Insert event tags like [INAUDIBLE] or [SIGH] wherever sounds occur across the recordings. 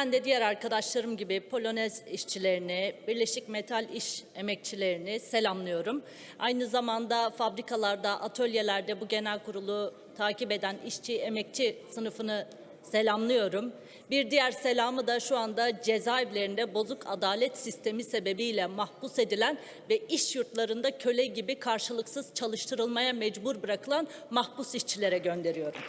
Ben de diğer arkadaşlarım gibi Polonez işçilerini, Birleşik Metal İş emekçilerini selamlıyorum. Aynı zamanda fabrikalarda, atölyelerde bu genel kurulu takip eden işçi, emekçi sınıfını selamlıyorum. Bir diğer selamı da şu anda cezaevlerinde bozuk adalet sistemi sebebiyle mahpus edilen ve iş yurtlarında köle gibi karşılıksız çalıştırılmaya mecbur bırakılan mahpus işçilere gönderiyorum.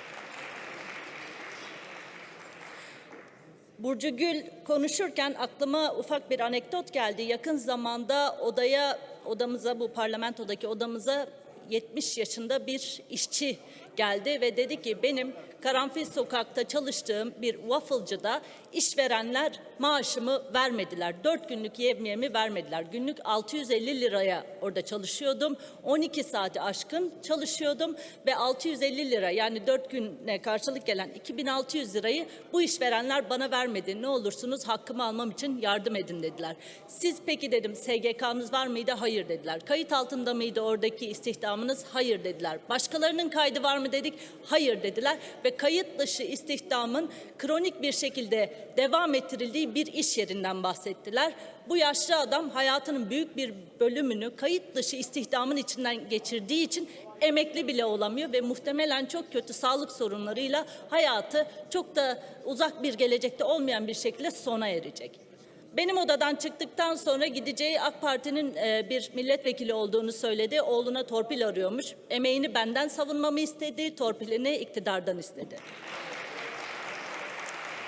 Burcu Gül konuşurken aklıma ufak bir anekdot geldi. Yakın zamanda odaya, odamıza bu parlamentodaki odamıza 70 yaşında bir işçi geldi ve dedi ki benim Karanfil Sokak'ta çalıştığım bir wafflecıda işverenler maaşımı vermediler. 4 günlük yevmiyemi vermediler. Günlük 650 liraya orada çalışıyordum. 12 saati aşkın çalışıyordum ve 650 lira yani 4 güne karşılık gelen 2600 lirayı bu işverenler bana vermedi. Ne olursunuz hakkımı almam için yardım edin dediler. Siz peki dedim SGK'nız var mıydı? Hayır dediler. Kayıt altında mıydı oradaki istihdamınız? Hayır dediler. Başkalarının kaydı var mı dedik? Hayır dediler ve kayıt dışı istihdamın kronik bir şekilde devam ettirildiği bir iş yerinden bahsettiler. Bu yaşlı adam hayatının büyük bir bölümünü kayıt dışı istihdamın içinden geçirdiği için emekli bile olamıyor ve muhtemelen çok kötü sağlık sorunlarıyla hayatı çok da uzak bir gelecekte olmayan bir şekilde sona erecek. Benim odadan çıktıktan sonra gideceği AK Parti'nin e, bir milletvekili olduğunu söyledi. Oğluna torpil arıyormuş. Emeğini benden savunmamı istedi, torpilini iktidardan istedi.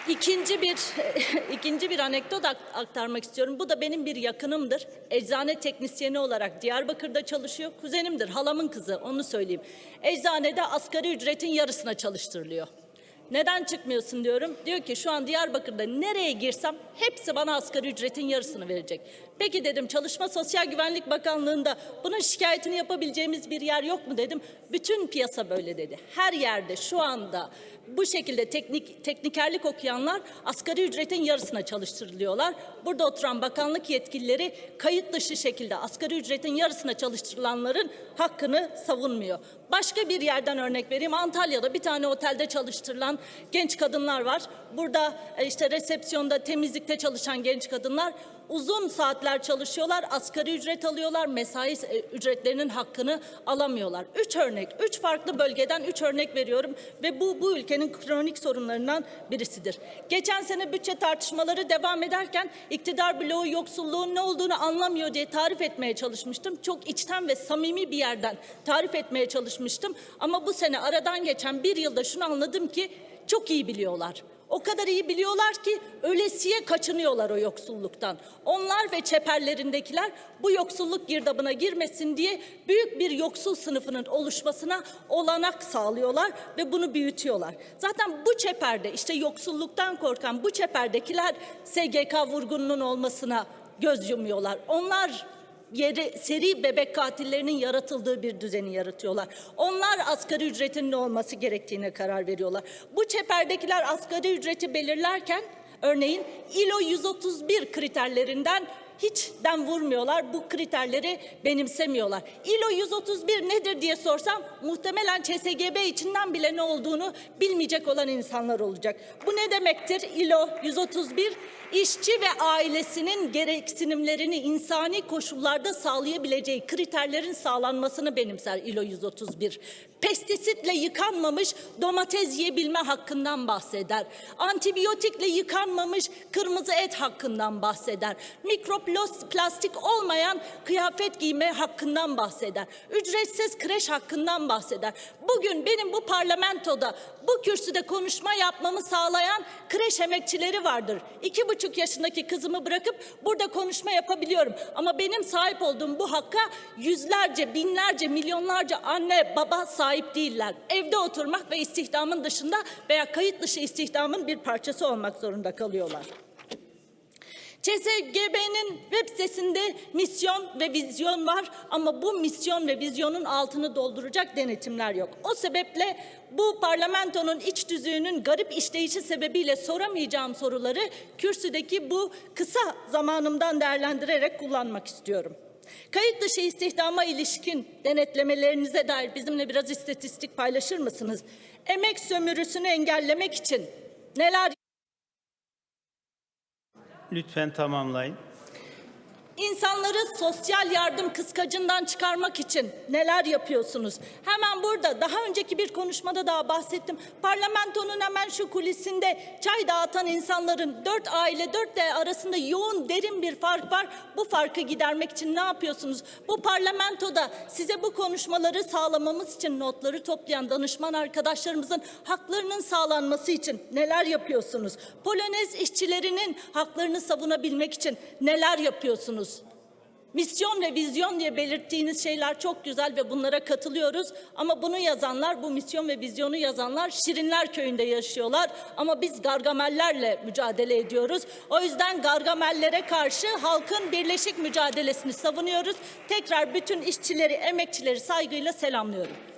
İkinci bir [LAUGHS] ikinci bir anekdot ak- aktarmak istiyorum. Bu da benim bir yakınımdır. Eczane teknisyeni olarak Diyarbakır'da çalışıyor. Kuzenimdir, halamın kızı onu söyleyeyim. Eczanede asgari ücretin yarısına çalıştırılıyor. Neden çıkmıyorsun diyorum. Diyor ki şu an Diyarbakır'da nereye girsem hepsi bana asgari ücretin yarısını verecek. Peki dedim Çalışma Sosyal Güvenlik Bakanlığı'nda bunun şikayetini yapabileceğimiz bir yer yok mu dedim. Bütün piyasa böyle dedi. Her yerde şu anda bu şekilde teknik teknikerlik okuyanlar asgari ücretin yarısına çalıştırılıyorlar. Burada oturan bakanlık yetkilileri kayıt dışı şekilde asgari ücretin yarısına çalıştırılanların hakkını savunmuyor. Başka bir yerden örnek vereyim. Antalya'da bir tane otelde çalıştırılan genç kadınlar var. Burada e, işte resepsiyonda, temizlikte çalışan genç kadınlar uzun saatler çalışıyorlar, asgari ücret alıyorlar, mesai e, ücretlerinin hakkını alamıyorlar. Üç örnek, üç farklı bölgeden üç örnek veriyorum ve bu bu ülkenin kronik sorunlarından birisidir. Geçen sene bütçe tartışmaları devam ederken iktidar bloğu yoksulluğun ne olduğunu anlamıyor diye tarif etmeye çalışmıştım. Çok içten ve samimi bir yerden tarif etmeye çalışmıştım. Ama bu sene aradan geçen bir yılda şunu anladım ki çok iyi biliyorlar. O kadar iyi biliyorlar ki ölesiye kaçınıyorlar o yoksulluktan. Onlar ve çeperlerindekiler bu yoksulluk girdabına girmesin diye büyük bir yoksul sınıfının oluşmasına olanak sağlıyorlar ve bunu büyütüyorlar. Zaten bu çeperde işte yoksulluktan korkan bu çeperdekiler SGK vurgununun olmasına göz yumuyorlar. Onlar yeri seri bebek katillerinin yaratıldığı bir düzeni yaratıyorlar. Onlar asgari ücretin ne olması gerektiğine karar veriyorlar. Bu çeperdekiler asgari ücreti belirlerken örneğin ILO 131 kriterlerinden hiç dem vurmuyorlar. Bu kriterleri benimsemiyorlar. ILO 131 nedir diye sorsam muhtemelen ÇSGB içinden bile ne olduğunu bilmeyecek olan insanlar olacak. Bu ne demektir? ILO 131 işçi ve ailesinin gereksinimlerini insani koşullarda sağlayabileceği kriterlerin sağlanmasını benimser ILO 131. Pestisitle yıkanmamış domates yiyebilme hakkından bahseder. Antibiyotikle yıkanmamış kırmızı et hakkından bahseder. Mikroplastik olmayan kıyafet giyme hakkından bahseder. Ücretsiz kreş hakkından bahseder. Bugün benim bu parlamentoda bu kürsüde konuşma yapmamı sağlayan kreş emekçileri vardır. İki buçuk yaşındaki kızımı bırakıp burada konuşma yapabiliyorum. Ama benim sahip olduğum bu hakka yüzlerce, binlerce, milyonlarca anne, baba sahip değiller. Evde oturmak ve istihdamın dışında veya kayıt dışı istihdamın bir parçası olmak zorunda kalıyorlar. CSGB'nin web sitesinde misyon ve vizyon var ama bu misyon ve vizyonun altını dolduracak denetimler yok. O sebeple bu parlamentonun iç düzüğünün garip işleyişi sebebiyle soramayacağım soruları kürsüdeki bu kısa zamanımdan değerlendirerek kullanmak istiyorum. Kayıt dışı istihdama ilişkin denetlemelerinize dair bizimle biraz istatistik paylaşır mısınız? Emek sömürüsünü engellemek için neler Lütfen tamamlayın. İnsanları sosyal yardım kıskacından çıkarmak için neler yapıyorsunuz? Hemen burada daha önceki bir konuşmada daha bahsettim. Parlamentonun hemen şu kulisinde çay dağıtan insanların dört aile dört de arasında yoğun derin bir fark var. Bu farkı gidermek için ne yapıyorsunuz? Bu parlamentoda size bu konuşmaları sağlamamız için notları toplayan danışman arkadaşlarımızın haklarının sağlanması için neler yapıyorsunuz? Polonez işçilerinin haklarını savunabilmek için neler yapıyorsunuz? Misyon ve vizyon diye belirttiğiniz şeyler çok güzel ve bunlara katılıyoruz. Ama bunu yazanlar, bu misyon ve vizyonu yazanlar Şirinler Köyü'nde yaşıyorlar. Ama biz Gargamellerle mücadele ediyoruz. O yüzden Gargamellere karşı halkın birleşik mücadelesini savunuyoruz. Tekrar bütün işçileri, emekçileri saygıyla selamlıyorum.